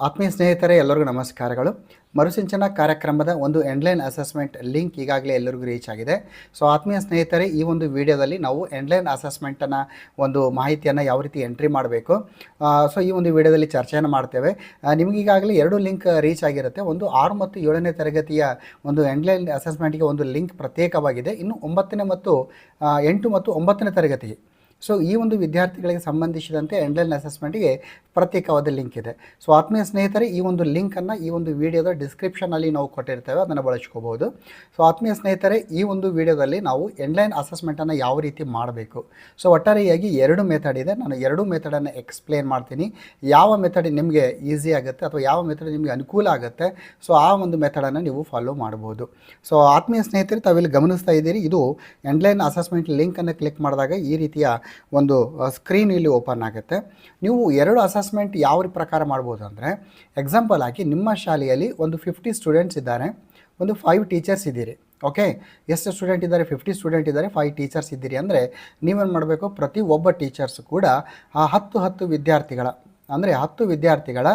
ಆತ್ಮೀಯ ಸ್ನೇಹಿತರೆ, ಎಲ್ಲರಿಗೂ ನಮಸ್ಕಾರಗಳು. ಮರುಸಿಂಚನ ಕಾರ್ಯಕ್ರಮದ ಒಂದು ಎಂಡ್ಲೈನ್ ಅಸೆಸ್ಮೆಂಟ್ ಲಿಂಕ್ ಈಗಾಗಲೇ ಎಲ್ಲರಿಗೂ ರೀಚ್ ಆಗಿದೆ. ಸೊ, ಆತ್ಮೀಯ ಸ್ನೇಹಿತರೆ, ಈ ಒಂದು ವಿಡಿಯೋದಲ್ಲಿ ನಾವು ಎಂಡ್ಲೈನ್ ಅಸೆಸ್ಮೆಂಟನ್ನು ಒಂದು ಮಾಹಿತಿಯನ್ನು ಯಾವ ರೀತಿ ಎಂಟ್ರಿ ಮಾಡಬೇಕು ಸೊ, ಈ ಒಂದು ವಿಡಿಯೋದಲ್ಲಿ ಚರ್ಚೆಯನ್ನು ಮಾಡ್ತೇವೆ. ನಿಮಗೀಗಾಗಲೇ ಎರಡು ಲಿಂಕ್ ರೀಚ್ ಆಗಿರುತ್ತೆ. ಒಂದು ಆರು ಮತ್ತು ಏಳನೇ ತರಗತಿಯ ಒಂದು ಎಂಡ್ಲೈನ್ ಅಸೆಸ್ಮೆಂಟ್ಗೆ ಒಂದು ಲಿಂಕ್ ಪ್ರತ್ಯೇಕವಾಗಿದೆ. ಇನ್ನು ಒಂಬತ್ತನೇ ಮತ್ತು ಎಂಟು ಮತ್ತು ಒಂಬತ್ತನೇ ತರಗತಿಗೆ. ಸೊ ಈ ಒಂದು ವಿದ್ಯಾರ್ಥಿಗಳಿಗೆ ಸಂಬಂಧಿಸಿದಂತೆ ಎಂಡ್ಲೈನ್ ಅಸೆಸ್ಮೆಂಟ್ಗೆ ಪ್ರತ್ಯೇಕವಾದ ಲಿಂಕ್ ಇದೆ. ಸೊ ಆತ್ಮೀಯ ಸ್ನೇಹಿತರೆ, ಈ ಒಂದು ಲಿಂಕನ್ನು ಈ ಒಂದು ವಿಡಿಯೋದ ಡಿಸ್ಕ್ರಿಪ್ಷನಲ್ಲಿ ನಾವು ಕೊಟ್ಟಿರ್ತೇವೆ, ಅದನ್ನು ಬಳಸ್ಕೋಬೋದು. ಸೊ ಆತ್ಮೀಯ ಸ್ನೇಹಿತರೆ, ಈ ಒಂದು ವಿಡಿಯೋದಲ್ಲಿ ನಾವು ಎಂಡ್ಲೈನ್ ಅಸೆಸ್ಮೆಂಟನ್ನು ಯಾವ ರೀತಿ ಮಾಡಬೇಕು? ಸೊ ಒಟ್ಟಾರೆಯಾಗಿ ಎರಡು ಮೆಥಡ್ ಇದೆ. ನಾನು ಎರಡು ಮೆಥಡನ್ನು ಎಕ್ಸ್ಪ್ಲೇನ್ ಮಾಡ್ತೀನಿ. ಯಾವ ಮೆಥಡ್ ನಿಮಗೆ ಈಸಿ ಆಗುತ್ತೆ ಅಥವಾ ಯಾವ ಮೆಥಡ್ ನಿಮಗೆ ಅನುಕೂಲ ಆಗುತ್ತೆ? ಸೊ ಆ ಒಂದು ಮೆಥಡನ್ನು ನೀವು ಫಾಲೋ ಮಾಡ್ಬೋದು. ಸೊ ಆತ್ಮೀಯ ಸ್ನೇಹಿತರೆ, ತಾವಿಲ್ಲಿ ಗಮನಿಸ್ತಾ ಇದ್ದೀರಿ, ಇದು ಎಂಡ್ಲೈನ್ ಅಸೆಸ್ಮೆಂಟ್ ಲಿಂಕನ್ನು ಕ್ಲಿಕ್ ಮಾಡಿದಾಗ ಈ ರೀತಿಯ ಒಂದು ಸ್ಕ್ರೀನ್ ಇಲ್ಲಿ ಓಪನ್ ಆಗುತ್ತೆ. ನೀವು ಎರಡು ಅಸೆಸ್ಮೆಂಟ್ ಯಾವ ಪ್ರಕಾರ ಮಾಡ್ಬೋದು ಅಂದರೆ ಎಕ್ಸಾಂಪಲ್ ಆಗಿ ನಿಮ್ಮ ಶಾಲೆಯಲ್ಲಿ ಒಂದು ಫಿಫ್ಟಿ ಸ್ಟೂಡೆಂಟ್ಸ್ ಇದ್ದಾರೆ, ಒಂದು ಫೈವ್ ಟೀಚರ್ಸ್ ಇದ್ದೀರಿ ಓಕೆ ಎಷ್ಟು ಸ್ಟೂಡೆಂಟ್ ಇದ್ದಾರೆ? ಫಿಫ್ಟಿ ಸ್ಟೂಡೆಂಟ್ ಇದ್ದಾರೆ ಫೈವ್ ಟೀಚರ್ಸ್ ಇದ್ದೀರಿ ಅಂದರೆ, ನೀವೇನು ಮಾಡಬೇಕು? ಪ್ರತಿ ಒಬ್ಬ ಟೀಚರ್ಸ್ ಕೂಡ, ಆ ಹತ್ತು ಹತ್ತು ವಿದ್ಯಾರ್ಥಿಗಳ, ಅಂದರೆ ಹತ್ತು ವಿದ್ಯಾರ್ಥಿಗಳ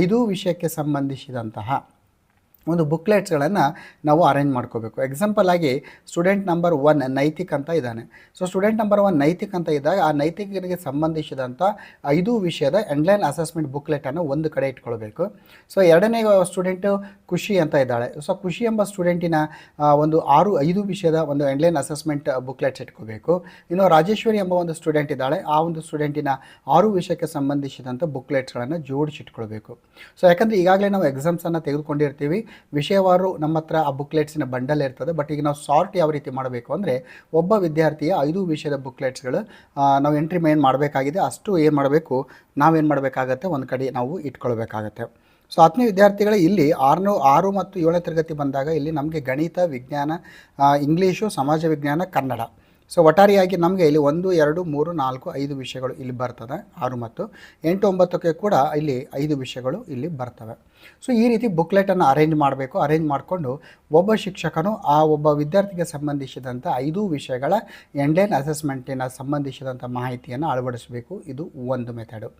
ಐದು ವಿಷಯಕ್ಕೆ ಸಂಬಂಧಿಸಿದಂತಹ ಒಂದು ಬುಕ್ಲೆಟ್ಸ್ಗಳನ್ನು ನಾವು ಅರೇಂಜ್ ಮಾಡ್ಕೋಬೇಕು. ಎಕ್ಸಾಂಪಲ್ ಆಗಿ ಸ್ಟೂಡೆಂಟ್ ನಂಬರ್ ಒನ್ ನೈತಿಕ್ ಅಂತ ಇದ್ದಾನೆ. So student number one Naitik ಅಂತ ಇದ್ದಾಗ ಆ ನೈತಿಕರಿಗೆ ಸಂಬಂಧಿಸಿದಂಥ ಐದು ವಿಷಯದ ಎಂಡ್ಲೈನ್ ಅಸೆಸ್ಮೆಂಟ್ ಬುಕ್ಲೆಟನ್ನು ಒಂದು ಕಡೆ ಇಟ್ಕೊಳ್ಬೇಕು. ಸೊ ಎರಡನೇ ಸ್ಟೂಡೆಂಟು ಖುಷಿ ಅಂತ ಇದ್ದಾಳೆ. ಸೊ ಖುಷಿ ಎಂಬ ಸ್ಟೂಡೆಂಟಿನ ಒಂದು ಆರು, ಐದು ವಿಷಯದ ಒಂದು ಎಂಡ್ಲೈನ್ ಅಸೆಸ್ಮೆಂಟ್ ಬುಕ್ಲೆಟ್ಸ್ ಇಟ್ಕೋಬೇಕು. ಇನ್ನು ರಾಜೇಶ್ವರಿ ಎಂಬ ಒಂದು ಸ್ಟೂಡೆಂಟ್ ಇದ್ದಾಳೆ. ಆ ಒಂದು ಸ್ಟೂಡೆಂಟಿನ ಆರು ವಿಷಯಕ್ಕೆ ಸಂಬಂಧಿಸಿದಂಥ ಬುಕ್ಲೆಟ್ಸ್ಗಳನ್ನು ಜೋಡಿಸಿಟ್ಕೊಳ್ಬೇಕು. ಸೊ ಯಾಕಂದರೆ ಈಗಾಗಲೇ ನಾವು ಎಕ್ಸಾಮ್ಸನ್ನು ತೆಗೆದುಕೊಂಡಿರ್ತೀವಿ. ವಿಷಯವಾರು ನಮ್ಮ ಹತ್ರ ಆ ಬುಕ್ಲೆಟ್ಸಿನ ಬಂಡಲ್ ಇರ್ತದೆ, ಬಟ್ ಈಗ ನಾವು ಸಾರ್ಟ್ ಯಾವ ರೀತಿ ಮಾಡಬೇಕು ಅಂದರೆ ಒಬ್ಬ ವಿದ್ಯಾರ್ಥಿಯ ಐದು ವಿಷಯದ ಬುಕ್ಲೆಟ್ಸ್ಗಳು ನಾವು ಎಂಟ್ರಿ ಮೇನ್ ಮಾಡಬೇಕಾಗಿದೆ, ಅಷ್ಟು ಏನು ಮಾಡಬೇಕು, ನಾವೇನು ಮಾಡಬೇಕಾಗತ್ತೆ, ಒಂದು ಕಡೆ ನಾವು ಇಟ್ಕೊಳ್ಬೇಕಾಗತ್ತೆ. ಸೊ ಹತ್ತನೇ ವಿದ್ಯಾರ್ಥಿಗಳು ಇಲ್ಲಿ ಆರುನೂ, ಆರು ಮತ್ತು ಏಳನೇ ತರಗತಿ ಬಂದಾಗ ಇಲ್ಲಿ ನಮಗೆ ಗಣಿತ, ವಿಜ್ಞಾನ ಇಂಗ್ಲೀಷು, ಸಮಾಜ ವಿಜ್ಞಾನ, ಕನ್ನಡ. ಸೊ ಒಟ್ಟಾರೆಯಾಗಿ ನಮಗೆ ಇಲ್ಲಿ ಒಂದು, ಎರಡು, ಮೂರು, ನಾಲ್ಕು, ಐದು ವಿಷಯಗಳು ಇಲ್ಲಿ ಬರ್ತದೆ, ಆರು ಮತ್ತು ಎಂಟು, ಒಂಬತ್ತಕ್ಕೆ ಕೂಡ ಇಲ್ಲಿ ಐದು ವಿಷಯಗಳು ಇಲ್ಲಿ ಬರ್ತವೆ. ಸೊ ಈ ರೀತಿ ಬುಕ್ಲೆಟನ್ನು ಅರೇಂಜ್ ಮಾಡಬೇಕು. ಅರೇಂಜ್ ಮಾಡಿಕೊಂಡು ಒಬ್ಬ ಶಿಕ್ಷಕನು ಆ ಒಬ್ಬ ವಿದ್ಯಾರ್ಥಿಗೆ ಸಂಬಂಧಿಸಿದಂಥ ಐದು ವಿಷಯಗಳ ಎಂಡ್ಲೈನ್ ಅಸೆಸ್ಮೆಂಟಿನ ಸಂಬಂಧಿಸಿದಂಥ ಮಾಹಿತಿಯನ್ನು ಅಳವಡಿಸಬೇಕು. ಇದು ಒಂದು ಮೆಥಡು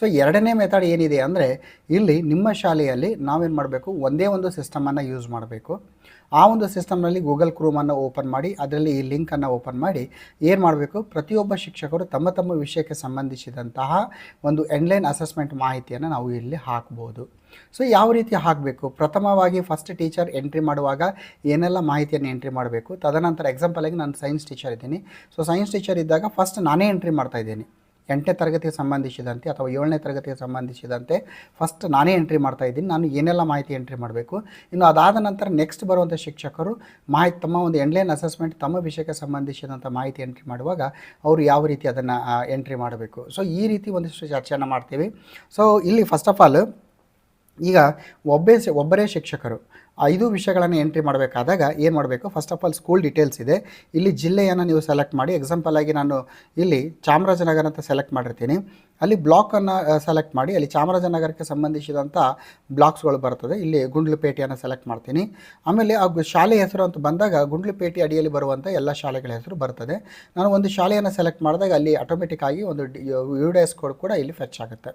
ಸೊ ಎರಡನೇ ಮೆಥಡ್ ಏನಿದೆ ಅಂದರೆ ಇಲ್ಲಿ ನಿಮ್ಮ ಶಾಲೆಯಲ್ಲಿ ನಾವೇನು ಮಾಡಬೇಕು? ಒಂದೇ ಒಂದು ಸಿಸ್ಟಮನ್ನು ಯೂಸ್ ಮಾಡಬೇಕು. ಆ ಒಂದು ಸಿಸ್ಟಮ್ನಲ್ಲಿ ಗೂಗಲ್ ಕ್ರೂಮನ್ನು ಓಪನ್ ಮಾಡಿ, ಅದರಲ್ಲಿ ಈ ಲಿಂಕನ್ನು ಓಪನ್ ಮಾಡಿ ಏನು ಮಾಡಬೇಕು? ಪ್ರತಿಯೊಬ್ಬ ಶಿಕ್ಷಕರು ತಮ್ಮ ತಮ್ಮ ವಿಷಯಕ್ಕೆ ಸಂಬಂಧಿಸಿದಂತಹ ಒಂದು ಎಂಡ್ಲೈನ್ ಅಸೆಸ್ಮೆಂಟ್ ಮಾಹಿತಿಯನ್ನು ನಾವು ಇಲ್ಲಿ ಹಾಕ್ಬೋದು. ಸೊ ಯಾವ ರೀತಿ ಹಾಕಬೇಕು? ಪ್ರಥಮವಾಗಿ ಫಸ್ಟ್ ಟೀಚರ್ ಎಂಟ್ರಿ ಮಾಡುವಾಗ ಏನೆಲ್ಲ ಮಾಹಿತಿಯನ್ನು ಎಂಟ್ರಿ ಮಾಡಬೇಕು? ತದನಂತರ ಎಕ್ಸಾಂಪಲಾಗಿ ನಾನು ಸೈನ್ಸ್ ಟೀಚರ್ ಇದ್ದೀನಿ. ಸೊ ಸೈನ್ಸ್ ಟೀಚರ್ ಇದ್ದಾಗ ಫಸ್ಟ್ ನಾನೇ ಎಂಟ್ರಿ ಮಾಡ್ತಾ ಇದ್ದೀನಿ. ಎಂಟನೇ ತರಗತಿಗೆ ಸಂಬಂಧಿಸಿದಂತೆ ಅಥವಾ ಏಳನೇ ತರಗತಿಗೆ ಸಂಬಂಧಿಸಿದಂತೆ ಫಸ್ಟ್ ನಾನೇ ಎಂಟ್ರಿ ಮಾಡ್ತಾ ಇದ್ದೀನಿ. ನಾನು ಏನೆಲ್ಲ ಮಾಹಿತಿ ಎಂಟ್ರಿ ಮಾಡಬೇಕು? ಇನ್ನು ಅದಾದ ನಂತರ ನೆಕ್ಸ್ಟ್ ಬರುವಂಥ ಶಿಕ್ಷಕರು ಮಾಹಿತಿ ತಮ್ಮ ಒಂದು ಎಂಡ್ಲೈನ್ ಅಸೆಸ್ಮೆಂಟ್ ತಮ್ಮ ವಿಷಯಕ್ಕೆ ಸಂಬಂಧಿಸಿದಂಥ ಮಾಹಿತಿ ಎಂಟ್ರಿ ಮಾಡುವಾಗ ಅವರು ಯಾವ ರೀತಿ ಅದನ್ನು ಎಂಟ್ರಿ ಮಾಡಬೇಕು? ಸೊ ಈ ರೀತಿ ಒಂದಿಷ್ಟು ಚರ್ಚೆಯನ್ನು ಮಾಡ್ತೀವಿ. ಸೊ ಇಲ್ಲಿ ಫಸ್ಟ್ ಆಫ್ ಆಲ್ ಈಗ ಒಬ್ಬೇ ಒಬ್ಬರೇ ಶಿಕ್ಷಕರು. ಐದು ವಿಷಯಗಳನ್ನು ಎಂಟ್ರಿ ಮಾಡಬೇಕಾದಾಗ ಏನು ಮಾಡಬೇಕು? First of all school details ಇದೆ. ಇಲ್ಲಿ ಜಿಲ್ಲೆಯನ್ನು ನೀವು ಸೆಲೆಕ್ಟ್ ಮಾಡಿ ಎಕ್ಸಾಂಪಲ್ ಆಗಿ ನಾನು ಇಲ್ಲಿ ಚಾಮರಾಜನಗರ ಅಂತ ಸೆಲೆಕ್ಟ್ ಮಾಡಿರ್ತೀನಿ. ಅಲ್ಲಿ ಬ್ಲಾಕನ್ನು ಸೆಲೆಕ್ಟ್ ಮಾಡಿ, ಅಲ್ಲಿ ಚಾಮರಾಜನಗರಕ್ಕೆ ಸಂಬಂಧಿಸಿದಂಥ ಬ್ಲಾಕ್ಸ್ಗಳು ಬರ್ತದೆ. ಇಲ್ಲಿ ಗುಂಡ್ಲುಪೇಟೆಯನ್ನು ಸೆಲೆಕ್ಟ್ ಮಾಡ್ತೀನಿ. ಆಮೇಲೆ ಆ ಶಾಲೆ ಹೆಸರು ಅಂತ ಬಂದಾಗ ಗುಂಡ್ಲುಪೇಟೆ ಅಡಿಯಲ್ಲಿ ಬರುವಂಥ ಎಲ್ಲ ಶಾಲೆಗಳ ಹೆಸರು ಬರ್ತದೆ. ನಾನು ಒಂದು ಶಾಲೆಯನ್ನು ಸೆಲೆಕ್ಟ್ ಮಾಡಿದಾಗ ಅಲ್ಲಿ ಆಟೋಮೆಟಿಕ್ ಆಗಿ ಒಂದು ಯು ಡಿ ಎಸ್ ಕೋಡ್ ಕೂಡ ಇಲ್ಲಿ ಫೆಚ್ ಆಗುತ್ತೆ.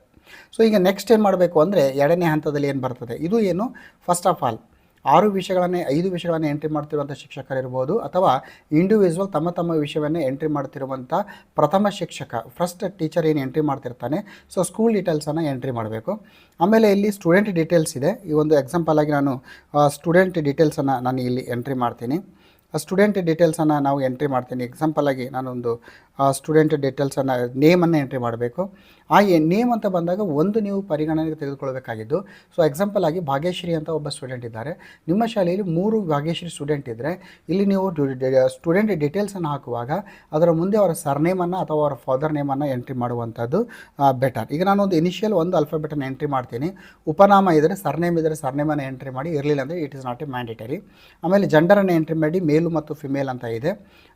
ಸೊ ಈಗ ನೆಕ್ಸ್ಟ್ ಏನು ಮಾಡಬೇಕು ಅಂದರೆ ಎರಡನೇ ಹಂತದಲ್ಲಿ ಏನು ಬರ್ತದೆ? ಇದು ಏನು? ಫಸ್ಟ್ ಆಫ್ ಆಲ್ ಆರು ವಿಷಯಗಳನ್ನೇ, ಐದು ವಿಷಯಗಳನ್ನೇ ಎಂಟ್ರಿ ಮಾಡ್ತಿರುವಂಥ ಶಿಕ್ಷಕರಿರ್ಬೋದು ಅಥವಾ ಇಂಡಿವಿಜುವಲ್ ತಮ್ಮ ತಮ್ಮ ವಿಷಯವನ್ನೇ ಎಂಟ್ರಿ ಮಾಡ್ತಿರುವಂಥ ಪ್ರಥಮ ಶಿಕ್ಷಕ ಫಸ್ಟ್ ಟೀಚರ್ ಏನು ಎಂಟ್ರಿ ಮಾಡ್ತಿರ್ತಾನೆ. ಸೊ ಸ್ಕೂಲ್ ಡೀಟೇಲ್ಸನ್ನು ಎಂಟ್ರಿ ಮಾಡಬೇಕು. ಆಮೇಲೆ ಇಲ್ಲಿ ಸ್ಟೂಡೆಂಟ್ ಡೀಟೇಲ್ಸ್ ಇದೆ. ಈ ಒಂದು ಎಕ್ಸಾಂಪಲ್ ಆಗಿ ನಾನು ಸ್ಟೂಡೆಂಟ್ ಡೀಟೇಲ್ಸನ್ನು ನಾನು ಇಲ್ಲಿ ಎಂಟ್ರಿ ಮಾಡ್ತೀನಿ. ಸ್ಟೂಡೆಂಟ್ ಡೀಟೇಲ್ಸನ್ನು ನಾವು ಎಂಟ್ರಿ ಮಾಡ್ತೀನಿ. ಎಕ್ಸಾಂಪಲ್ ಆಗಿ ನಾನೊಂದು ಸ್ಟೂಡೆಂಟ್ ಡೀಟೇಲ್ಸನ್ನು ನೇಮನ್ನು ಎಂಟ್ರಿ ಮಾಡಬೇಕು. ಆ ನೇಮ್ ಅಂತ ಬಂದಾಗ ಒಂದು ನೀವು ಪರಿಗಣನೆಗೆ ತೆಗೆದುಕೊಳ್ಬೇಕಾಗಿದ್ದು. ಸೊ ಎಕ್ಸಾಂಪಲ್ ಆಗಿ ಭಾಗ್ಯಶ್ರೀ ಅಂತ ಒಬ್ಬ ಸ್ಟೂಡೆಂಟ್ ಇದ್ದಾರೆ. ನಿಮ್ಮ ಶಾಲೆಯಲ್ಲಿ ಮೂರು ಭಾಗ್ಯಶ್ರೀ ಸ್ಟೂಡೆಂಟ್ ಇದ್ದರೆ ಇಲ್ಲಿ ನೀವು ಸ್ಟೂಡೆಂಟ್ ಡೀಟೇಲ್ಸನ್ನು ಹಾಕುವಾಗ ಅದರ ಮುಂದೆ ಅವರ ಸರ್ನೇಮನ್ನು ಅಥವಾ ಅವರ ಫಾದರ್ ನೇಮನ್ನು ಎಂಟ್ರಿ ಮಾಡುವಂಥದ್ದು ಬೆಟರ್ ಈಗ ನಾನು ಒಂದು ಇನಿಷಿಯಲ್ ಒಂದು ಅಲ್ಫಾಬೆಟನ್ನು ಎಂಟ್ರಿ ಮಾಡ್ತೀನಿ. ಉಪನಾಮ ಇದ್ದರೆ ಸರ್ನೇಮ್ ಇದ್ದರೆ ಸರ್ನೇಮನ್ನು ಎಂಟ್ರಿ ಮಾಡಿ, ಇರಲಿಲ್ಲ ಅಂದರೆ it is not a mandatory ಆಮೇಲೆ ಜೆಂಡರನ್ನು ಎಂಟ್ರಿ ಮಾಡಿ ಮೇಲು ಮತ್ತು ಫಿಮೇಲ್ ಅಂತ ಇದೆ.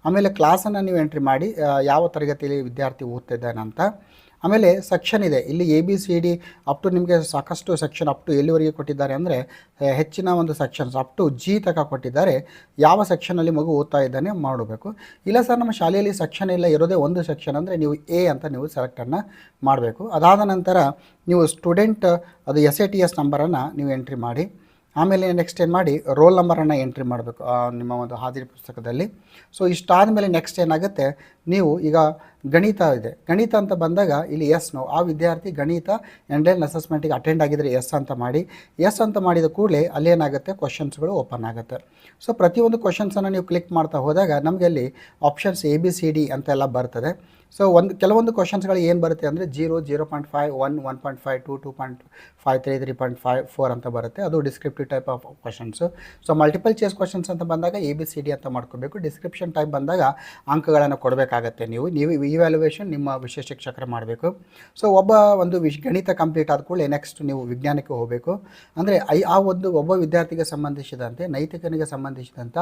ಆಮೇಲೆ ಕ್ಲಾಸನ್ನು ನೀವು ಎಂಟ್ರಿ ಮಾಡಿ ಯಾವ ತರಗತಿಯಲ್ಲಿ ವಿದ್ಯಾರ್ಥಿ ಓದ್ತಿದ್ದಾನೆ ಅಂತ. ಆಮೇಲೆ ಸೆಕ್ಷನ್ ಇದೆ. ಇಲ್ಲಿ A B C D up to ನಿಮಗೆ ಸಾಕಷ್ಟು ಸೆಕ್ಷನ್ ಅಪ್ ಟು ಎಲ್ಲಿವರೆಗೆ ಕೊಟ್ಟಿದ್ದಾರೆ ಅಂದರೆ ಹೆಚ್ಚಿನ ಒಂದು ಸೆಕ್ಷನ್ಸ್ ಅಪ್ ಟು ಜಿ ತಕ ಕೊಟ್ಟಿದ್ದಾರೆ. ಯಾವ ಸೆಕ್ಷನಲ್ಲಿ ಮಗು ಓದ್ತಾ ಇದ್ದಾನೆ ಮಾಡಬೇಕು. ಇಲ್ಲ ಸರ್ ನಮ್ಮ ಶಾಲೆಯಲ್ಲಿ ಸೆಕ್ಷನ್ ಇಲ್ಲ, ಇರೋದೇ ಒಂದು ಸೆಕ್ಷನ್ ಅಂದರೆ ನೀವು ಎ ಅಂತ ನೀವು ಸೆಲೆಕ್ಟನ್ನು ಮಾಡಬೇಕು. ಅದಾದ ನಂತರ ನೀವು ಸ್ಟೂಡೆಂಟ್ ಅದು ಎಸ್ ಎ ಟಿ ಎಸ್ ನಂಬರನ್ನು ನೀವು ಎಂಟ್ರಿ ಮಾಡಿ. ಆಮೇಲೆ ನೆಕ್ಸ್ಟ್ ಏನು ಮಾಡಿ ರೋಲ್ ನಂಬರನ್ನು ಎಂಟ್ರಿ ಮಾಡಬೇಕು ನಿಮ್ಮ ಒಂದು ಹಾಜರಿ ಪುಸ್ತಕದಲ್ಲಿ. ಸೊ ಇಷ್ಟಾದ ಮೇಲೆ ನೆಕ್ಸ್ಟ್ ಏನಾಗುತ್ತೆ, ನೀವು ಈಗ ಗಣಿತ ಇದೆ. ಗಣಿತ ಅಂತ ಬಂದಾಗ ಇಲ್ಲಿ ಎಸ್ ನೋ ಆ ವಿದ್ಯಾರ್ಥಿ ಗಣಿತ ಎಂಡ್ಲೈನ್ ಅಸೆಸ್ಮೆಂಟಿಗೆ ಅಟೆಂಡ್ ಆಗಿದರೆ ಎಸ್ ಅಂತ ಮಾಡಿ. ಎಸ್ ಅಂತ ಮಾಡಿದ ಕೂಡಲೇ ಅಲ್ಲೇನಾಗುತ್ತೆ ಕ್ವಶನ್ಸ್ಗಳು ಓಪನ್ ಆಗುತ್ತೆ. ಸೊ ಪ್ರತಿಯೊಂದು ಕ್ವಶನ್ಸನ್ನು ನೀವು ಕ್ಲಿಕ್ ಮಾಡ್ತಾ ಹೋದಾಗ ನಮಗೆ ಅಲ್ಲಿ options A B C D ಅಂತೆಲ್ಲ ಬರ್ತದೆ. ಸೊ ಒಂದು, ಕೆಲವೊಂದು ಕ್ವಶನ್ಸ್ಗಳು ಏನು ಬರುತ್ತೆ ಅಂದರೆ zero zero point five, one one point five, two two point five, three three point five, four ಅಂತ ಬರುತ್ತೆ. ಅದು descriptive type of questions so multiple choice questions ಅಂತ ಬಂದಾಗ ಎ ಬಿ ಸಿ ಡಿ ಅಂತ ಮಾಡ್ಕೋಬೇಕು. ಡಿಸ್ಕ್ರಿಪ್ಷನ್ ಟೈಪ್ ಬಂದಾಗ ಅಂಕಗಳನ್ನು ಕೊಡಬೇಕಾಗತ್ತೆ ನೀವು. ನೀವು ಇವ್ಯಾಲ್ಯುವೇಷನ್ ನಿಮ್ಮ ವಿಶೇಷ ಶಿಕ್ಷಕರು ಮಾಡಬೇಕು. ಸೊ ಒಬ್ಬ ಒಂದು ವಿಶ್, ಗಣಿತ ಕಂಪ್ಲೀಟ್ ಆದ ಕೂಡಲೇ ನೆಕ್ಸ್ಟ್ ನೀವು ವಿಜ್ಞಾನಕ್ಕೆ ಹೋಗಬೇಕು. ಅಂದರೆ ಐ, ಆ ಒಂದು ಒಬ್ಬ ವಿದ್ಯಾರ್ಥಿಗೆ ಸಂಬಂಧಿಸಿದಂತೆ, ನೈತಿಕನಿಗೆ ಸಂಬಂಧಿಸಿದಂಥ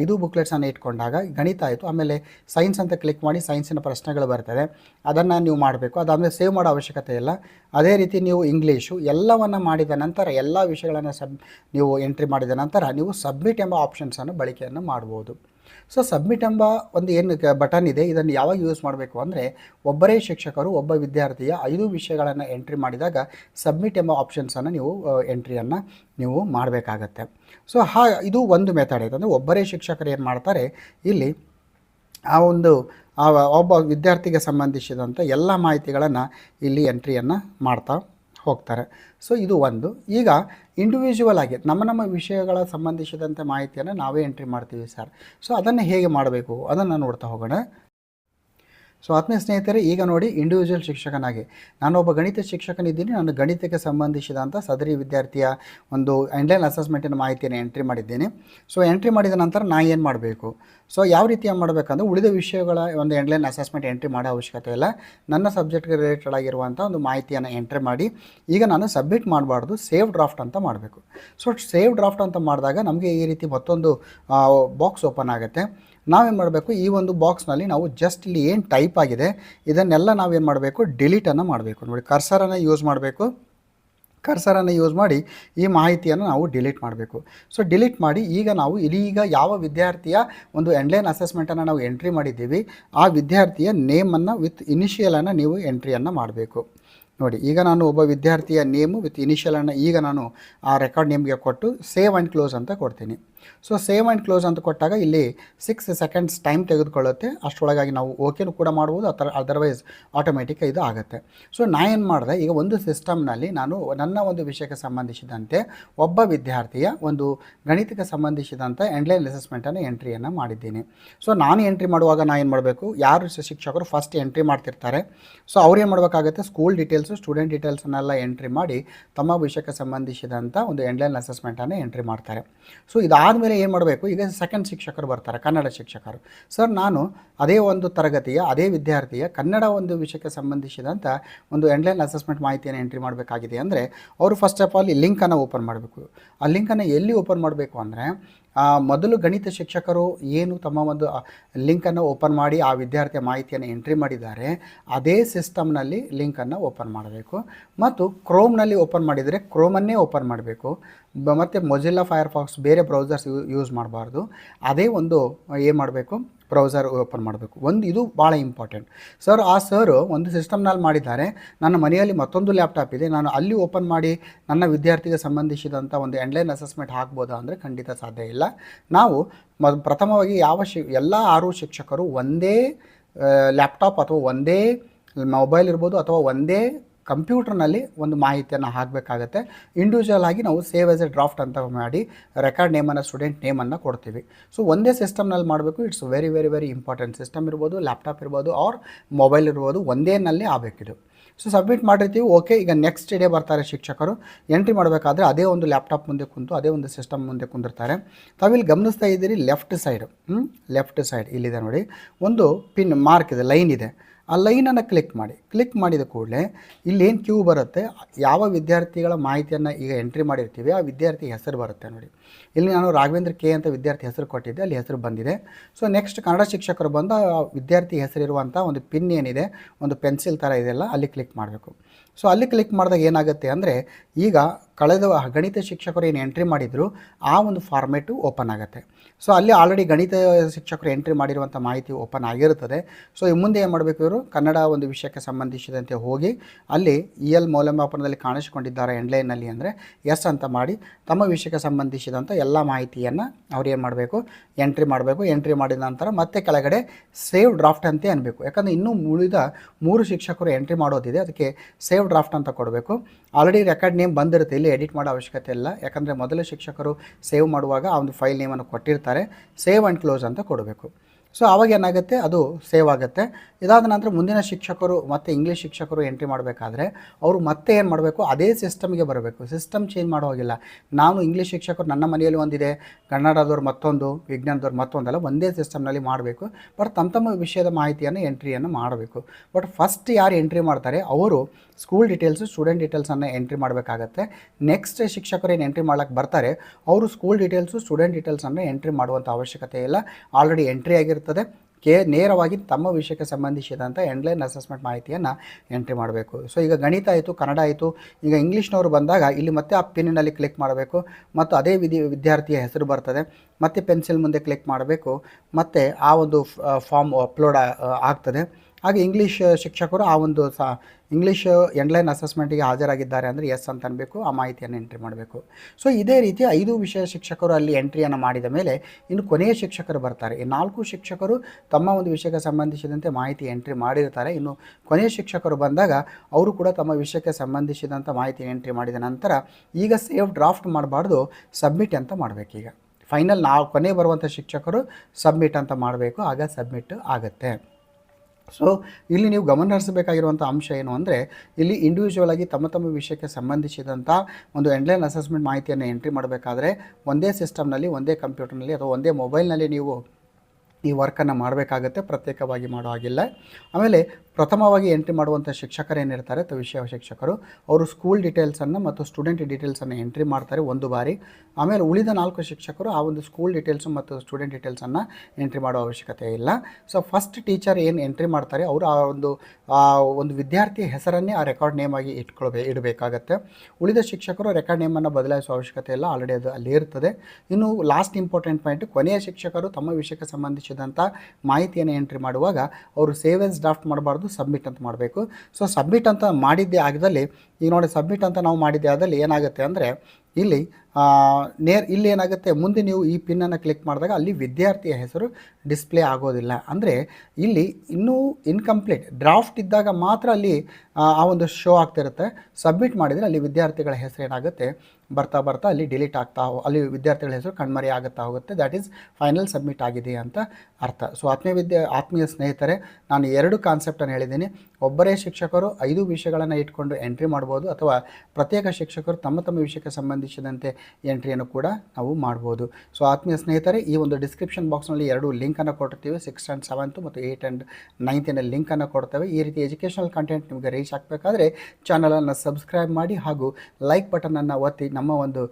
ಐದು ಬುಕ್ಲೆಟ್ಸನ್ನು ಇಟ್ಕೊಂಡಾಗ ಗಣಿತ ಆಯಿತು. ಆಮೇಲೆ ಸೈನ್ಸ್ ಅಂತ ಕ್ಲಿಕ್ ಮಾಡಿ ಸೈನ್ಸಿನ ಪ್ರಶ್ನೆಗಳು ಬರ್ತದೆ. ಅದನ್ನು ನೀವು ಮಾಡಬೇಕು. ಅದಾದಮೇಲೆ ಸೇವ್ ಮಾಡೋ ಅವಶ್ಯಕತೆ ಇಲ್ಲ. ಅದೇ ರೀತಿ ನೀವು ಇಂಗ್ಲೀಷು ಎಲ್ಲವನ್ನು ಮಾಡಿದ ನಂತರ, ಎಲ್ಲ ವಿಷಯಗಳನ್ನು ಸಬ್ ನೀವು ಎಂಟ್ರಿ ಮಾಡಿದ ನಂತರ ನೀವು ಸಬ್ಮಿಟ್ ಎಂಬ ಆಪ್ಷನ್ಸನ್ನು ಬಳಕೆಯನ್ನು ಮಾಡ್ಬೋದು. ಸೊ ಸಬ್ಮಿಟ್ ಎಂಬ ಒಂದು ಏನು ಬಟನ್ ಇದೆ. ಇದನ್ನು ಯಾವಾಗ ಯೂಸ್ ಮಾಡಬೇಕು ಅಂದರೆ, ಒಬ್ಬರೇ ಶಿಕ್ಷಕರು, ಒಬ್ಬ ವಿದ್ಯಾರ್ಥಿಯ ಐದು ವಿಷಯಗಳನ್ನು ಎಂಟ್ರಿ ಮಾಡಿದಾಗ ಸಬ್ಮಿಟ್ ಎಂಬ ಆಪ್ಷನ್ಸನ್ನು ನೀವು ಎಂಟ್ರಿಯನ್ನು ನೀವು ಮಾಡಬೇಕಾಗತ್ತೆ. ಸೊ ಹಾ, ಇದು ಒಂದು ಮೆಥಡ್ ಇದೆ ಅಂದರೆ ಒಬ್ಬರೇ ಶಿಕ್ಷಕರು ಏನು ಮಾಡ್ತಾರೆ, ಇಲ್ಲಿ ಆ ಒಂದು ಆ ಒಬ್ಬ ವಿದ್ಯಾರ್ಥಿಗೆ ಸಂಬಂಧಿಸಿದಂಥ ಎಲ್ಲ ಮಾಹಿತಿಗಳನ್ನು ಇಲ್ಲಿ ಎಂಟ್ರಿಯನ್ನು ಮಾಡ್ತಾ ಹೋಗ್ತಾರೆ. ಸೊ ಇದು ಒಂದು. ಈಗ ಇಂಡಿವಿಜುವಲ್ ಆಗಿ ನಮ್ಮ ನಮ್ಮ ವಿಷಯಗಳ ಸಂಬಂಧಿಸಿದಂಥ ಮಾಹಿತಿಯನ್ನು ನಾವೇ ಎಂಟ್ರಿ ಮಾಡ್ತೀವಿ ಸರ್ ಸೊ ಅದನ್ನು ಹೇಗೆ ಮಾಡಬೇಕು? ಅದನ್ನು ನೋಡ್ತಾ ಹೋಗೋಣ. ಸೊ ಆತ್ಮೀಯ ಸ್ನೇಹಿತರೆ, ಈಗ ನೋಡಿ ಇಂಡಿವಿಜುವಲ್ ಶಿಕ್ಷಕನಾಗಿ. ನಾನೊಬ್ಬ ಗಣಿತ ಶಿಕ್ಷಕನಿದ್ದೀನಿ. ನಾನು ಗಣಿತಕ್ಕೆ ಸಂಬಂಧಿಸಿದಂಥ ಸದರಿ ವಿದ್ಯಾರ್ಥಿಯ ಒಂದು ಆನ್ಲೈನ್ ಅಸೆಸ್ಮೆಂಟಿನ ಮಾಹಿತಿಯನ್ನು ಎಂಟ್ರಿ ಮಾಡಿದ್ದೀನಿ. ಸೊ ಎಂಟ್ರಿ ಮಾಡಿದ ನಂತರ ನಾ ಏನು ಮಾಡಬೇಕು? ಸೊ ಯಾವ ರೀತಿ ಮಾಡಬೇಕಂದ್ರೆ, ಉಳಿದ ವಿಷಯಗಳ ಒಂದು ಆನ್ಲೈನ್ ಅಸೆಸ್ಮೆಂಟ್ ಎಂಟ್ರಿ ಮಾಡೋ ಅವಶ್ಯಕತೆ ಇಲ್ಲ. ನನ್ನ ಸಬ್ಜೆಕ್ಟ್ಗೆ ರಿಲೇಟೆಡ್ ಆಗಿರುವಂಥ ಒಂದು ಮಾಹಿತಿಯನ್ನು ಎಂಟ್ರಿ ಮಾಡಿ, ಈಗ ನಾನು ಸಬ್ಮಿಟ್ ಮಾಡಬಾರ್ದು ಸೇವ್ ಡ್ರಾಫ್ಟ್ ಅಂತ ಮಾಡಬೇಕು. ಸೊ ಸೇವ್ ಡ್ರಾಫ್ಟ್ ಅಂತ ಮಾಡಿದಾಗ ನಮಗೆ ಈ ರೀತಿ ಮತ್ತೊಂದು ಬಾಕ್ಸ್ ಓಪನ್ ಆಗುತ್ತೆ. ನಾವೇನು ಮಾಡಬೇಕು? ಈ ಒಂದು ಬಾಕ್ಸ್ನಲ್ಲಿ ನಾವು ಜಸ್ಟ್ ಇಲ್ಲಿ ಏನು ಟೈಪ್ ಆಗಿದೆ, ಇದನ್ನೆಲ್ಲ ನಾವೇನು ಮಾಡಬೇಕು? ಡಿಲೀಟನ್ನು ಮಾಡಬೇಕು. ನೋಡಿ ಕರ್ಸರನ್ನು ಯೂಸ್ ಮಾಡಬೇಕು. ಕರ್ಸರನ್ನು ಯೂಸ್ ಮಾಡಿ ಈ ಮಾಹಿತಿಯನ್ನು ನಾವು ಡಿಲೀಟ್ ಮಾಡಬೇಕು. ಸೊ ಡಿಲೀಟ್ ಮಾಡಿ ಈಗ ನಾವು ಇದೀಗ ಯಾವ ವಿದ್ಯಾರ್ಥಿಯ ಒಂದು ಆನ್ಲೈನ್ ಅಸೆಸ್ಮೆಂಟನ್ನು ನಾವು ಎಂಟ್ರಿ ಮಾಡಿದ್ದೀವಿ, ಆ ವಿದ್ಯಾರ್ಥಿಯ ನೇಮನ್ನು ವಿತ್ ಇನಿಷಿಯಲನ್ನು ನೀವು ಎಂಟ್ರಿಯನ್ನು ಮಾಡಬೇಕು. ನೋಡಿ, ಈಗ ನಾನು ಒಬ್ಬ ವಿದ್ಯಾರ್ಥಿಯ ನೇಮು ವಿತ್ ಇನಿಷಿಯಲನ್ನು ಈಗ ನಾನು ಆ ರೆಕಾರ್ಡ್ ನೇಮ್ಗೆ ಕೊಟ್ಟು ಸೇವ್ ಆ್ಯಂಡ್ ಕ್ಲೋಸ್ ಅಂತ ಕೊಡ್ತೀನಿ. ಸೊ ಸೇವ್ ಆ್ಯಂಡ್ ಕ್ಲೋಸ್ ಅಂತ ಕೊಟ್ಟಾಗ ಇಲ್ಲಿ ಸಿಕ್ಸ್ ಸೆಕೆಂಡ್ಸ್ ಟೈಮ್ ತೆಗೆದುಕೊಳ್ಳುತ್ತೆ. ಅಷ್ಟರೊಳಗಾಗಿ ನಾವು ಓಕೆನೂ ಕೂಡ ಮಾಡ್ಬೋದು. ಆ ಥರ ಅದರ್ವೈಸ್ ಆಟೋಮೆಟಿಕ್ ಇದು ಆಗುತ್ತೆ. ಸೊ ನಾ ಏನು ಮಾಡಿದೆ? ಈಗ ಒಂದು ಸಿಸ್ಟಮ್ನಲ್ಲಿ ನಾನು ನನ್ನ ಒಂದು ವಿಷಯಕ್ಕೆ ಸಂಬಂಧಿಸಿದಂತೆ ಒಬ್ಬ ವಿದ್ಯಾರ್ಥಿಯ ಒಂದು ಗಣಿತಕ್ಕೆ ಸಂಬಂಧಿಸಿದಂಥ ಎಂಡ್ಲೈನ್ ಅಸೆಸ್ಮೆಂಟನ್ನು ಎಂಟ್ರಿಯನ್ನು ಮಾಡಿದ್ದೀನಿ. ಸೊ ನಾನು ಎಂಟ್ರಿ ಮಾಡುವಾಗ ನಾನು ಏನು ಮಾಡಬೇಕು? ಯಾರು ಶಿಕ್ಷಕರು ಫಸ್ಟ್ ಎಂಟ್ರಿ ಮಾಡ್ತಿರ್ತಾರೆ. ಸೊ ಅವ್ರು ಏನು ಮಾಡಬೇಕಾಗುತ್ತೆ? ಸ್ಕೂಲ್ ಡೀಟೇಲ್ಸು ಸ್ಟೂಡೆಂಟ್ ಡೀಟೇಲ್ಸನ್ನೆಲ್ಲ ಎಂಟ್ರಿ ಮಾಡಿ ತಮ್ಮ ವಿಷಯಕ್ಕೆ ಸಂಬಂಧಿಸಿದಂಥ ಒಂದು ಎಂಡ್ಲೈನ್ ಅಸೆಸ್ಮೆಂಟನ್ನು ಎಂಟ್ರಿ ಮಾಡ್ತಾರೆ. ಸೊ ಇದಾದಮೇಲೆ ಏನು ಮಾಡಬೇಕು? ಈಗ ಸೆಕೆಂಡ್ ಶಿಕ್ಷಕರು ಬರ್ತಾರೆ, ಕನ್ನಡ ಶಿಕ್ಷಕರು. ಸರ್ ನಾನು ಅದೇ ಒಂದು ತರಗತಿಯ, ಅದೇ ವಿದ್ಯಾರ್ಥಿಯ ಕನ್ನಡ ಒಂದು ವಿಷಯಕ್ಕೆ ಸಂಬಂಧಿಸಿದಂಥ ಒಂದು ಎಂಡ್ಲೈನ್ ಅಸೆಸ್ಮೆಂಟ್ ಮಾಹಿತಿಯನ್ನು ಎಂಟ್ರಿ ಮಾಡಬೇಕಾಗಿದೆ ಅಂದರೆ, ಅವರು ಫಸ್ಟ್ ಆಫ್ ಆಲ್ ಈ ಲಿಂಕನ್ನು ಓಪನ್ ಮಾಡಬೇಕು. ಆ ಲಿಂಕನ್ನು ಎಲ್ಲಿ ಓಪನ್ ಮಾಡಬೇಕು ಅಂದರೆ ಮೊದಲು ಗಣಿತ ಶಿಕ್ಷಕರು ಏನು ತಮ್ಮ ಒಂದು ಲಿಂಕನ್ನು ಓಪನ್ ಮಾಡಿ ಆ ವಿದ್ಯಾರ್ಥಿಯ ಮಾಹಿತಿಯನ್ನು ಎಂಟ್ರಿ ಮಾಡಿದ್ದಾರೆ, ಅದೇ ಸಿಸ್ಟಮ್ನಲ್ಲಿ ಲಿಂಕನ್ನು ಓಪನ್ ಮಾಡಬೇಕು. ಮತ್ತು ಕ್ರೋಮ್ನಲ್ಲಿ ಓಪನ್ ಮಾಡಿದರೆ ಕ್ರೋಮನ್ನೇ ಓಪನ್ ಮಾಡಬೇಕು. ಮತ್ತು ಮೊಜಿಲ್ಲಾ ಫೈರ್ಫಾಕ್ಸ್ ಬೇರೆ ಬ್ರೌಸರ್ಸ್ ಯೂಸ್ ಮಾಡಬಾರ್ದು. ಅದೇ ಒಂದು, ಏನು ಮಾಡಬೇಕು? ಬ್ರೌಸರ್ ಓಪನ್ ಮಾಡಬೇಕು. ಒಂದು ಇದು ಭಾಳ ಇಂಪಾರ್ಟೆಂಟ್ ಸರ್ ಆ ಸರ್ ಒಂದು ಸಿಸ್ಟಮ್ನಲ್ಲಿ ಮಾಡಿದ್ದಾರೆ. ನನ್ನ ಮನೆಯಲ್ಲಿ ಮತ್ತೊಂದು ಲ್ಯಾಪ್ಟಾಪ್ ಇದೆ. ನಾನು ಅಲ್ಲಿ ಓಪನ್ ಮಾಡಿ ನನ್ನ ವಿದ್ಯಾರ್ಥಿಗೆ ಸಂಬಂಧಿಸಿದಂಥ ಒಂದು ಆನ್ಲೈನ್ ಅಸೆಸ್ಮೆಂಟ್ ಹಾಕ್ಬೋದಾ ಅಂದರೆ ಖಂಡಿತ ಸಾಧ್ಯ ಇಲ್ಲ. ನಾವು ಮ, ಪ್ರಥಮವಾಗಿ ಯಾವ ಶಿ, ಎಲ್ಲ ಆರು ಶಿಕ್ಷಕರು ಒಂದೇ ಲ್ಯಾಪ್ಟಾಪ್ ಅಥವಾ ಒಂದೇ ಮೊಬೈಲ್ ಇರ್ಬೋದು ಅಥವಾ ಒಂದೇ ಕಂಪ್ಯೂಟರ್ನಲ್ಲಿ ಒಂದು ಮಾಹಿತಿಯನ್ನು ಹಾಕಬೇಕಾಗತ್ತೆ. ಇಂಡಿವಿಜುವಲ್ ಆಗಿ ನಾವು ಸೇವ್ ಆಸ್ ಎ ಡ್ರಾಫ್ಟ್ ಅಂತ ಮಾಡಿ ರೆಕಾರ್ಡ್ ನೇಮನ್ನು ಸ್ಟೂಡೆಂಟ್ ನೇಮನ್ನು ಕೊಡ್ತೀವಿ. ಸೊ ಒಂದೇ ಸಿಸ್ಟಮ್ನಲ್ಲಿ ಮಾಡಬೇಕು. It's very very very important system ಇರ್ಬೋದು ಲ್ಯಾಪ್ಟಾಪ್ ಇರ್ಬೋದು ಆರ್ ಮೊಬೈಲ್ ಇರ್ಬೋದು, ಒಂದೇನಲ್ಲಿ ಆಗಬೇಕಿದು ಸೊ ಸಬ್ಮಿಟ್ ಮಾಡಿರ್ತೀವಿ. ಓಕೆ ಈಗ ನೆಕ್ಸ್ಟ್ ಡೇ ಬರ್ತಾರೆ ಶಿಕ್ಷಕರು. ಎಂಟ್ರಿ ಮಾಡಬೇಕಾದ್ರೆ ಅದೇ ಒಂದು ಲ್ಯಾಪ್ಟಾಪ್ ಮುಂದೆ ಕುಂತು, ಅದೇ ಒಂದು ಸಿಸ್ಟಮ್ ಮುಂದೆ ಕುಂದಿರ್ತಾರೆ. ತಾವಿಲ್ಲಿ ಗಮನಿಸ್ತಾ ಇದ್ದೀರಿ ಲೆಫ್ಟ್ ಸೈಡ್ ಲೆಫ್ಟ್ ಸೈಡ್ ಇಲ್ಲಿದೆ ನೋಡಿ. ಒಂದು ಪಿನ್ ಮಾರ್ಕ್ ಇದೆ ಲೈನ್ ಇದೆ. ಆ ಲೈನನ್ನು ಕ್ಲಿಕ್ ಮಾಡಿ. ಕ್ಲಿಕ್ ಮಾಡಿದ ಕೂಡಲೇ ಏನು ಕ್ಯೂ ಬರುತ್ತೆ? ಯಾವ ವಿದ್ಯಾರ್ಥಿಗಳ ಮಾಹಿತಿಯನ್ನು ಈಗ ಎಂಟ್ರಿ ಮಾಡಿರ್ತೀವಿ, ಆ ವಿದ್ಯಾರ್ಥಿ ಹೆಸರು ಬರುತ್ತೆ ನೋಡಿ. ಇಲ್ಲಿ ನಾನು ರಾಘವೇಂದ್ರ ಕೆ ಅಂತ ವಿದ್ಯಾರ್ಥಿ ಹೆಸರು ಕೊಟ್ಟಿದ್ದೆ, ಅಲ್ಲಿ ಹೆಸರು ಬಂದಿದೆ. ಸೊ ನೆಕ್ಸ್ಟ್ ಕನ್ನಡ ಶಿಕ್ಷಕರು ಬಂದು ಆ ವಿದ್ಯಾರ್ಥಿ ಹೆಸರಿರುವಂಥ ಒಂದು ಪಿನ್ ಏನಿದೆ, ಒಂದು ಪೆನ್ಸಿಲ್ ಥರ ಇದೆಯಲ್ಲ ಅಲ್ಲಿ ಕ್ಲಿಕ್ ಮಾಡಬೇಕು. ಸೊ ಅಲ್ಲಿ ಕ್ಲಿಕ್ ಮಾಡಿದಾಗ ಏನಾಗುತ್ತೆ ಅಂದರೆ, ಈಗ ಕಳೆದ ಗಣಿತ ಶಿಕ್ಷಕರು ಏನು ಎಂಟ್ರಿ ಮಾಡಿದ್ರು, ಆ ಒಂದು ಫಾರ್ಮೆಟು ಓಪನ್ ಆಗುತ್ತೆ. ಸೊ ಅಲ್ಲಿ ಆಲ್ರೆಡಿ ಗಣಿತ ಶಿಕ್ಷಕರು ಎಂಟ್ರಿ ಮಾಡಿರುವಂಥ ಮಾಹಿತಿ ಓಪನ್ ಆಗಿರುತ್ತದೆ. ಸೊ ಈ ಮುಂದೆ ಏನು ಮಾಡಬೇಕು ಇವರು? ಕನ್ನಡ ಒಂದು ವಿಷಯಕ್ಕೆ ಸಂಬಂಧಿಸಿದಂತೆ ಹೋಗಿ ಅಲ್ಲಿ ಇ ಎಲ್ ಮೌಲ್ಯಮಾಪನದಲ್ಲಿ ಕಾಣಿಸಿಕೊಂಡಿದ್ದಾರೆ ಎಂಡ್ಲೈನಲ್ಲಿ ಅಂದರೆ ಎಸ್ ಅಂತ ಮಾಡಿ ತಮ್ಮ ವಿಷಯಕ್ಕೆ ಸಂಬಂಧಿಸಿದಂಥ ಎಲ್ಲ ಮಾಹಿತಿಯನ್ನು ಅವ್ರು ಏನು ಮಾಡಬೇಕು? ಎಂಟ್ರಿ ಮಾಡಬೇಕು. ಎಂಟ್ರಿ ಮಾಡಿದ ನಂತರ ಮತ್ತೆ ಕೆಳಗಡೆ ಸೇವ್ ಡ್ರಾಫ್ಟ್ ಅಂತೆ ಅನ್ಬೇಕು. ಯಾಕಂದರೆ ಇನ್ನೂ ಉಳಿದ ಮೂರು ಶಿಕ್ಷಕರು ಎಂಟ್ರಿ ಮಾಡೋದಿದೆ. ಅದಕ್ಕೆ ಸೇವ್ ಡ್ರಾಫ್ಟ್ ಅಂತ ಕೊಡಬೇಕು. ಆಲ್ರೆಡಿ ರೆಕಾರ್ಡ್ ನೇಮ್ ಬಂದಿರುತ್ತೆ. ಇಲ್ಲಿ ಎಡಿಟ್ ಮಾಡೋ ಅವಶ್ಯಕತೆ ಇಲ್ಲ. ಯಾಕಂದರೆ ಮೊದಲು ಶಿಕ್ಷಕರು ಸೇವ್ ಮಾಡುವಾಗ ಆ ಒಂದು ಫೈಲ್ ನೇಮನ್ನು ಕೊಟ್ಟಿರ್ತಾರೆ. ಸೇವ್ ಆ್ಯಂಡ್ ಕ್ಲೋಸ್ ಅಂತ ಕೊಡಬೇಕು. ಸೊ ಆವಾಗ ಏನಾಗುತ್ತೆ? ಅದು ಸೇವ್ ಆಗುತ್ತೆ. ಇದಾದ ನಂತರ ಮುಂದಿನ ಶಿಕ್ಷಕರು ಮತ್ತು ಇಂಗ್ಲೀಷ್ ಶಿಕ್ಷಕರು ಎಂಟ್ರಿ ಮಾಡಬೇಕಾದ್ರೆ ಅವರು ಮತ್ತೆ ಏನು ಮಾಡಬೇಕು? ಅದೇ ಸಿಸ್ಟಮ್ಗೆ ಬರಬೇಕು. ಸಿಸ್ಟಮ್ ಚೇಂಜ್ ಮಾಡೋ ಹೋಗಿಲ್ಲ. ನಾನು ಇಂಗ್ಲೀಷ್ ಶಿಕ್ಷಕರು ನನ್ನ ಮನೆಯಲ್ಲಿ ಒಂದಿದೆ. ಕನ್ನಡದವ್ರು ಮತ್ತೊಂದು, ವಿಜ್ಞಾನದವ್ರು ಮತ್ತೊಂದಲ್ಲ, ಒಂದೇ ಸಿಸ್ಟಮ್ನಲ್ಲಿ ಮಾಡಬೇಕು. ಬಟ್ ತಮ್ಮ ತಮ್ಮ ವಿಷಯದ ಮಾಹಿತಿಯನ್ನು ಎಂಟ್ರಿಯನ್ನು ಮಾಡಬೇಕು. ಬಟ್ ಫಸ್ಟ್ ಯಾರು ಎಂಟ್ರಿ ಮಾಡ್ತಾರೆ? ಅವರು ಸ್ಕೂಲ್ ಡೀಟೇಲ್ಸು ಸ್ಟೂಡೆಂಟ್ ಡೀಟೇಲ್ಸನ್ನು ಎಂಟ್ರಿ ಮಾಡಬೇಕಾಗತ್ತೆ. ನೆಕ್ಸ್ಟ್ ಶಿಕ್ಷಕರು ಏನು ಎಂಟ್ರಿ ಮಾಡೋಕ್ಕೆ ಬರ್ತಾರೆ, ಅವರು ಸ್ಕೂಲ್ ಡೀಟೇಲ್ಸು ಸ್ಟೂಡೆಂಟ್ ಡೀಟೇಲ್ಸನ್ನು ಎಂಟ್ರಿ ಮಾಡುವಂಥ ಅವಶ್ಯಕತೆ ಇಲ್ಲ. ಆಲ್ರೆಡಿ ಎಂಟ್ರಿ ಆಗಿರ್ತದೆ. ಕೆ, ನೇರವಾಗಿ ತಮ್ಮ ವಿಷಯಕ್ಕೆ ಸಂಬಂಧಿಸಿದಂಥ ಎಂಡ್ಲೈನ್ ಅಸೆಸ್ಮೆಂಟ್ ಮಾಹಿತಿಯನ್ನು ಎಂಟ್ರಿ ಮಾಡಬೇಕು. ಸೊ ಈಗ ಗಣಿತ ಆಯಿತು, ಕನ್ನಡ ಆಯಿತು, ಈಗ ಇಂಗ್ಲೀಷ್ನವರು ಬಂದಾಗ ಇಲ್ಲಿ ಮತ್ತೆ ಆ ಪೆನ್ನಿನಲ್ಲಿ ಕ್ಲಿಕ್ ಮಾಡಬೇಕು. ಮತ್ತು ಅದೇ ವಿಧಿ ವಿದ್ಯಾರ್ಥಿಯ ಹೆಸರು ಬರ್ತದೆ. ಮತ್ತೆ ಪೆನ್ಸಿಲ್ ಮುಂದೆ ಕ್ಲಿಕ್ ಮಾಡಬೇಕು. ಮತ್ತು ಆ ಒಂದು ಫಾರ್ಮ್ ಅಪ್ಲೋಡ್ ಆಗ್ತದೆ. ಹಾಗೆ ಇಂಗ್ಲೀಷ್ ಶಿಕ್ಷಕರು ಆ ಒಂದು ಸಹ ಇಂಗ್ಲೀಷ್ ಎಂಡ್ಲೈನ್ ಅಸೆಸ್ಮೆಂಟಿಗೆ ಹಾಜರಾಗಿದ್ದಾರೆ ಅಂದರೆ ಎಸ್ ಅಂತ ಅನ್ನಬೇಕು ಆ ಮಾಹಿತಿಯನ್ನು ಎಂಟ್ರಿ ಮಾಡಬೇಕು. ಸೊ ಇದೇ ರೀತಿ ಐದು ವಿಷಯ ಶಿಕ್ಷಕರು ಅಲ್ಲಿ ಎಂಟ್ರಿಯನ್ನು ಮಾಡಿದ ಮೇಲೆ ಇನ್ನು ಕೊನೆಯ ಶಿಕ್ಷಕರು ಬರ್ತಾರೆ. ಈ ನಾಲ್ಕು ಶಿಕ್ಷಕರು ತಮ್ಮ ಒಂದು ವಿಷಯಕ್ಕೆ ಸಂಬಂಧಿಸಿದಂತೆ ಮಾಹಿತಿ ಎಂಟ್ರಿ ಮಾಡಿರ್ತಾರೆ. ಇನ್ನು ಕೊನೆಯ ಶಿಕ್ಷಕರು ಬಂದಾಗ ಅವರು ಕೂಡ ತಮ್ಮ ವಿಷಯಕ್ಕೆ ಸಂಬಂಧಿಸಿದಂಥ ಮಾಹಿತಿ ಎಂಟ್ರಿ ಮಾಡಿದ ನಂತರ ಈಗ ಸೇವ್ ಡ್ರಾಫ್ಟ್ ಮಾಡಬಾರ್ದು ಸಬ್ಮಿಟ್ ಅಂತ ಮಾಡಬೇಕೀಗ ಫೈನಲ್ ನಾವು ಕೊನೆ ಬರುವಂಥ ಶಿಕ್ಷಕರು ಸಬ್ಮಿಟ್ ಅಂತ ಮಾಡಬೇಕು. ಆಗ ಸಬ್ಮಿಟ್ ಆಗುತ್ತೆ. ಸೊ ಇಲ್ಲಿ ನೀವು ಗಮನ ಹರಿಸಬೇಕಾಗಿರುವಂಥ ಅಂಶ ಏನು ಅಂದರೆ, ಇಲ್ಲಿ ಇಂಡಿವಿಜುವಲ್ ಆಗಿ ತಮ್ಮ ತಮ್ಮ ವಿಷಯಕ್ಕೆ ಸಂಬಂಧಿಸಿದಂಥ ಒಂದು ಎಂಡ್ಲೈನ್ ಅಸೆಸ್ಮೆಂಟ್ ಮಾಹಿತಿಯನ್ನು ಎಂಟ್ರಿ ಮಾಡಬೇಕಾದ್ರೆ, ಒಂದೇ ಸಿಸ್ಟಮ್ನಲ್ಲಿ ಒಂದೇ ಕಂಪ್ಯೂಟರ್ನಲ್ಲಿ ಅಥವಾ ಒಂದೇ ಮೊಬೈಲ್ನಲ್ಲಿ ನೀವು ಈ ವರ್ಕನ್ನು ಮಾಡಬೇಕಾಗತ್ತೆ, ಪ್ರತ್ಯೇಕವಾಗಿ ಮಾಡೋ ಹಾಗಿಲ್ಲ. ಆಮೇಲೆ ಪ್ರಥಮವಾಗಿ ಎಂಟ್ರಿ ಮಾಡುವಂಥ ಶಿಕ್ಷಕರೇನಿರ್ತಾರೆ ತ ವಿಷಯ ಶಿಕ್ಷಕರು. ಅವರು ಸ್ಕೂಲ್ ಡೀಟೇಲ್ಸನ್ನು ಮತ್ತು ಸ್ಟೂಡೆಂಟ್ ಡೀಟೇಲ್ಸನ್ನು ಎಂಟ್ರಿ ಮಾಡ್ತಾರೆ ಒಂದು ಬಾರಿ. ಆಮೇಲೆ ಉಳಿದ ನಾಲ್ಕು ಶಿಕ್ಷಕರು ಆ ಒಂದು ಸ್ಕೂಲ್ ಡೀಟೇಲ್ಸು ಮತ್ತು ಸ್ಟೂಡೆಂಟ್ ಡೀಟೇಲ್ಸನ್ನು ಎಂಟ್ರಿ ಮಾಡೋ ಅವಶ್ಯಕತೆ ಇಲ್ಲ. ಸೊ ಫಸ್ಟ್ ಟೀಚರ್ ಏನು ಎಂಟ್ರಿ ಮಾಡ್ತಾರೆ, ಅವರು ಆ ಒಂದು ಆ ಒಂದು ವಿದ್ಯಾರ್ಥಿ ಹೆಸರನ್ನೇ ಆ ರೆಕಾರ್ಡ್ ನೇಮ್ ಆಗಿ ಇಟ್ಕೊಳ್ಬೇ, ಇಡಬೇಕಾಗತ್ತೆ. ಉಳಿದ ಶಿಕ್ಷಕರು ರೆಕಾರ್ಡ್ ನೇಮನ್ನು ಬದಲಾಯಿಸುವ ಅವಶ್ಯಕತೆ ಇಲ್ಲ ಆಲ್ರೆಡಿ ಅದು ಅಲ್ಲಿ ಇರ್ತದೆ. ಇನ್ನು ಲಾಸ್ಟ್ ಇಂಪಾರ್ಟೆಂಟ್ ಪಾಯಿಂಟ್ ಕೊನೆಯ ಶಿಕ್ಷಕರು ತಮ್ಮ ವಿಷಯಕ್ಕೆ ಸಂಬಂಧಿಸಿದಂಥ ಮಾಹಿತಿಯನ್ನು ಎಂಟ್ರಿ ಮಾಡುವಾಗ, ಅವರು ಸೇವೆನ್ಸ್ ಡ್ರಾಫ್ಟ್ ಮಾಡಬಾರ್ದು ಸಬ್ಮಿಟ್ ಅಂತ ಮಾಡಬೇಕು. ಸೊ ಸಬ್ಮಿಟ್ ಅಂತ ಮಾಡಿದ್ದೇ ಆಗದಲ್ಲಿ ಈಗ ನೋಡಿ ಸಬ್ಮಿಟ್ ಅಂತ ನಾವು ಮಾಡಿದ್ದೆ ಆದಲ್ಲಿ ಏನಾಗುತ್ತೆ ಅಂದರೆ ಇಲ್ಲಿ ನೇರ್, ಇಲ್ಲಿ ಏನಾಗುತ್ತೆ? ಮುಂದೆ ನೀವು ಈ ಪಿನ್ನನ್ನು ಕ್ಲಿಕ್ ಮಾಡಿದಾಗ ಅಲ್ಲಿ ವಿದ್ಯಾರ್ಥಿಯ ಹೆಸರು ಡಿಸ್ಪ್ಲೇ ಆಗೋದಿಲ್ಲ. ಅಂದರೆ ಇಲ್ಲಿ ಇನ್ನೂ ಇನ್ಕಂಪ್ಲೀಟ್ ಡ್ರಾಫ್ಟ್ ಇದ್ದಾಗ ಮಾತ್ರ ಅಲ್ಲಿ, ಆ ಒಂದು ಶೋ ಆಗ್ತಿರುತ್ತೆ. ಸಬ್ಮಿಟ್ ಮಾಡಿದರೆ ಅಲ್ಲಿ ವಿದ್ಯಾರ್ಥಿಗಳ ಹೆಸರು ಏನಾಗುತ್ತೆ? ಬರ್ತಾ ಬರ್ತಾ ಅಲ್ಲಿ ಡಿಲೀಟ್ ಆಗ್ತಾ ಅಲ್ಲಿ ವಿದ್ಯಾರ್ಥಿಗಳ ಹೆಸರು ಕಣ್ಮರೆ ಆಗುತ್ತಾ ಹೋಗುತ್ತೆ. ದ್ಯಾಟ್ ಈಸ್ ಫೈನಲ್ ಸಬ್ಮಿಟ್ ಆಗಿದೆ ಅಂತ ಅರ್ಥ. ಸೊ ಆತ್ಮೀಯ ವಿದ್ಯೆ, ಆತ್ಮೀಯ ಸ್ನೇಹಿತರೆ, ನಾನು ಎರಡು ಕಾನ್ಸೆಪ್ಟನ್ನು ಹೇಳಿದ್ದೀನಿ. ಒಬ್ಬರೇ ಶಿಕ್ಷಕರು ಐದು ವಿಷಯಗಳನ್ನು ಇಟ್ಕೊಂಡು ಎಂಟ್ರಿ ಮಾಡ್ಬೋದು. ಅಥವಾ ಪ್ರತ್ಯೇಕ ಶಿಕ್ಷಕರು ತಮ್ಮ ತಮ್ಮ ವಿಷಯಕ್ಕೆ ಸಂಬಂಧಿಸಿದಂತೆ ಎಂಟ್ರಿಯನ್ನು ಕೂಡ ನಾವು ಮಾಡ್ಬೋದು. ಸೊ ಆತ್ಮೀಯ ಸ್ನೇಹಿತರೆ, ಈ ಒಂದು ಡಿಸ್ಕ್ರಿಪ್ಷನ್ ಬಾಕ್ಸ್ನಲ್ಲಿ ಎರಡು ಲಿಂಕನ್ನು ಕೊಡ್ತೀವಿ ಸಿಕ್ಸ್ ಆ್ಯಂಡ್ ಸೆವೆಂತ್ ಮತ್ತು ಏಯ್ಟ್ ಆ್ಯಂಡ್ ನೈನ್ತಿನ ಲಿಂಕನ್ನು ಕೊಡ್ತೇವೆ. ಈ ರೀತಿ ಎಜುಕೇಷನಲ್ ಕಂಟೆಂಟ್ ನಿಮಗೆ ರೀಚ್ ಆಗಬೇಕಾದ್ರೆ ಚಾನಲನ್ನು ಸಬ್ಸ್ಕ್ರೈಬ್ ಮಾಡಿ ಹಾಗೂ ಲೈಕ್ ಬಟನನ್ನು ಒತ್ತಿ ನಮ್ಮ ಒಂದು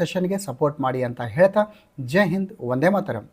ಸೆಷನ್ಗೆ ಸಪೋರ್ಟ್ ಮಾಡಿ ಅಂತ ಹೇಳ್ತಾ ಜೈ ಹಿಂದ್ ಒಂದೇ ಮಾತರಂ.